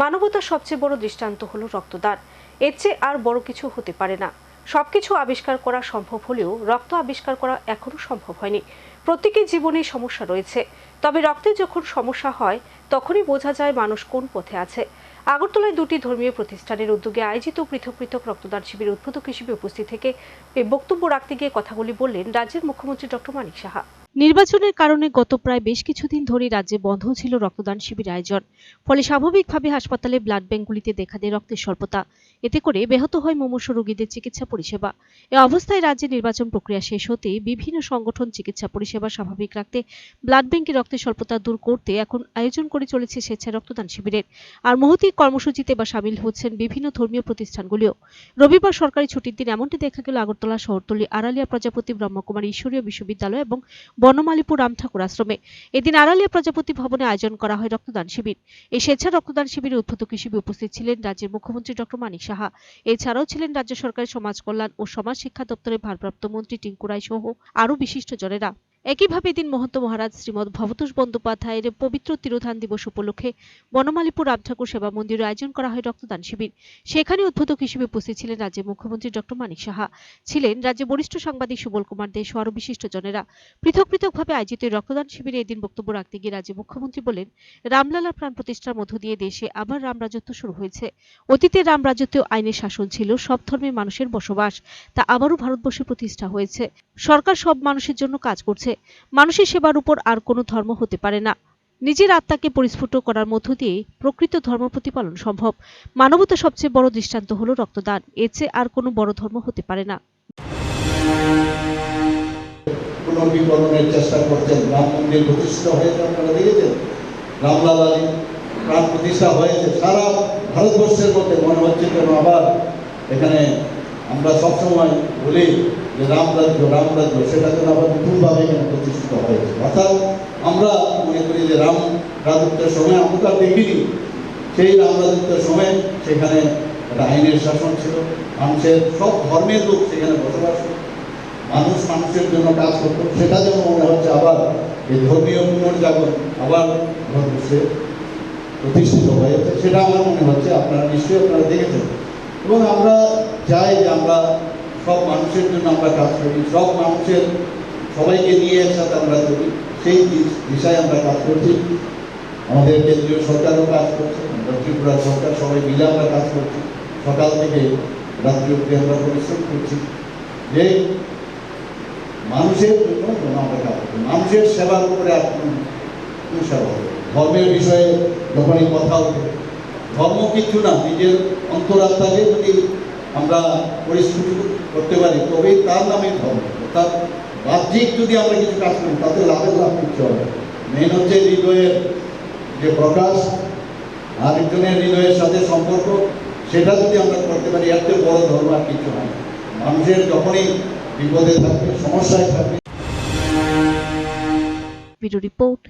মানবতার সবচেয়ে বড় দৃষ্টান্ত হলো রক্তদান। এর চেয়ে আর বড় কিছু হতে পারে না। সবকিছু আবিষ্কার করা সম্ভব হলেও রক্ত আবিষ্কার করা এখনও সম্ভব হয়নি। প্রত্যেকের জীবনে সমস্যা রয়েছে। তবে রক্তে যখন সমস্যা হয়, তখনই বোঝা যায় মানুষ কোন পথে আছে। আগরতলায় দুটি ধর্মীয় প্রতিষ্ঠানের উদ্যোগে আয়োজিত পৃথক পৃথক রক্তদান শিবির উদ্বোধক হিসেবে উপস্থিত থেকে বক্তব্য রাখতে গিয়ে কথাগুলি বললেন রাজ্যের মুখ্যমন্ত্রী ডক্টর মানিক সাহা। নির্বাচনের কারণে গত প্রায় বেশ কিছুদিন ধরে রাজ্যে বন্ধ ছিল রক্তদান শিবির আয়োজন। ফলে স্বাভাবিকভাবে হাসপাতালে ব্লাড ব্যাঙ্কগুলিতে দেখা দেয় রক্তের স্বল্পতা। এতে করে ব্যাহত হয় মুমূর্ষ রোগীদের চিকিৎসা পরিষেবা। এ অবস্থায় রাজ্যে নির্বাচন প্রক্রিয়া শেষ হতে বিভিন্ন সংগঠন চিকিৎসা পরিষেবা স্বাভাবিক রাখতে ব্লাড ব্যাংকে রক্তের স্বল্পতা দূর করতে এখন আয়োজন করে চলেছে স্বেচ্ছায় রক্তদান শিবিরের। আর মহতিক কর্মসূচিতে বা সামিল হচ্ছেন বিভিন্ন ধর্মীয় প্রতিষ্ঠানগুলিও। রবিবার সরকারি ছুটির দিন এমনটি দেখা গেল আগরতলা শহরতলি, আড়ালিয়া প্রজাপতি, ব্রহ্মকুমারী, ঈশ্বরীয় বিশ্ববিদ্যালয় এবং বনমালীপুর রামঠাকুর আশ্রমে। এদিন আড়ালিয়া প্রজাপতি ভবনে আয়োজন করা হয় রক্তদান শিবির। এই স্বেচ্ছা রক্তদান শিবিরে উদ্বোধক হিসেবে উপস্থিত ছিলেন রাজ্যের মুখ্যমন্ত্রী ডক্টর মানিক সাহা। এছাড়াও ছিলেন রাজ্য সরকারের সমাজ কল্যাণ ও সমাজ শিক্ষা দপ্তরের ভারপ্রাপ্ত মন্ত্রী টিঙ্কু রায় সহ আরও বিশিষ্টজনেরা। একইভাবে এদিন মহন্ত মহারাজ শ্রীমৎ ভবতোষ বন্দ্যোপাধ্যায়ের পবিত্র তিরোধান দিবস উপলক্ষে বনমালীপুর রাম ঠাকুর সেবা মন্দিরে আয়োজন করা হয় রক্তদান শিবির। সেখানে উদ্বোধক হিসেবে উপস্থিত ছিলেন রাজ্যের মুখ্যমন্ত্রী ডক্টর মানিক সাহা। ছিলেন রাজ্যের বরিষ্ঠ সাংবাদিক সুবল কুমার দে সহ আরও বিশিষ্টজনেরা পৃথক পৃথকভাবে আয়োজিত রক্তদান শিবিরে এদিন বক্তব্য রাখতে গিয়ে রাজ্যের মুখ্যমন্ত্রী বলেন, রামলালার প্রাণ প্রতিষ্ঠার মধ্য দিয়ে দেশে আবার রাম রাজত্ব শুরু হয়েছে। অতীতে রাম রাজত্বেও আইনের শাসন ছিল, সব ধর্মের মানুষের বসবাস। তা আবারও ভারতবর্ষে প্রতিষ্ঠা হয়েছে। সরকার সব মানুষের জন্য কাজ করছে। মানুষের সেবার উপর আর কোনো ধর্ম হতে পারে না। নিজের আত্মাকে পরিস্ফুট করার মধ্য দিয়ে প্রকৃত ধর্ম প্রতিপালন সম্ভব। মানবতা সবচেয়ে বড় দৃষ্টান্ত হলো রক্তদান। এর চেয়ে আর কোনো বড় ধর্ম হতে পারে না। প্রতিষ্ঠা হয়েছে। সারা ভারতবর্ষের মধ্যে মনে হচ্ছে যেন আবার এখানে আমরা সবসময় বলি যে রামরাজ্য রামরাজ্য, সেটা যেন আবার নতুনভাবে এখানে প্রতিষ্ঠিত হয়েছে অর্থাৎ আমরা মনে করি যে রাম রাজত্বের সময় আমরা তো আর দেখিনি। সেই রাম রাজত্বের সময় সেখানে একটা আইনের শাসন ছিল। মানুষের, সব ধর্মের লোক সেখানে বসবাস করত। মানুষ মানুষের জন্য কাজ করতো। সেটা যেন মনে হচ্ছে আবার এই ধর্মীয় পুনর্জাগরণ আবার ভারতবর্ষে প্রতিষ্ঠিত হয়েছে। সেটা আমার মনে হচ্ছে, আপনারা নিশ্চয়ই আপনারা দেখেছেন। এবং আমরা চাই যে আমরা সব মানুষের জন্য আমরা কাজ করি, সব মানুষের সবাইকে নিয়ে একসাথে আমরা করি সেই দিশ- দিশায় আমরা কাজ করছি। আমাদের কেন্দ্রীয় সরকারও কাজ করছে আমরা ত্রিপুরার সরকার সবাই মিলে আমরা কাজ করছি। সকাল থেকে রাত্রি অব্দি আমরা পরিশ্রম করছি। যে মানুষের জন্য আমরা কাজ করি, মানুষের সেবার উপরে কোনো সেবা ধর্মের বিষয়ে যখনই কথা ওঠে, ধর্ম কিছু না, নিজের অন্তরাত্মাকে যদি আমরা পরিস্ফুট করতে পারি, তবেই তার নামে ধর্ম। অর্থাৎ বাহ্যিক যদি আমরা কিছু কাজ করি, তাতে লাভের লাভ কিছু হবে। মেন হচ্ছে হৃদয়ের যে প্রকাশ, আরেকজনের হৃদয়ের সাথে সম্পর্ক, সেটা যদি আমরা করতে পারি এত বড় ধর্ম আর কিছু হয় মানুষের যখনই বিপদে থাকবে, সমস্যায় থাকবে। Video report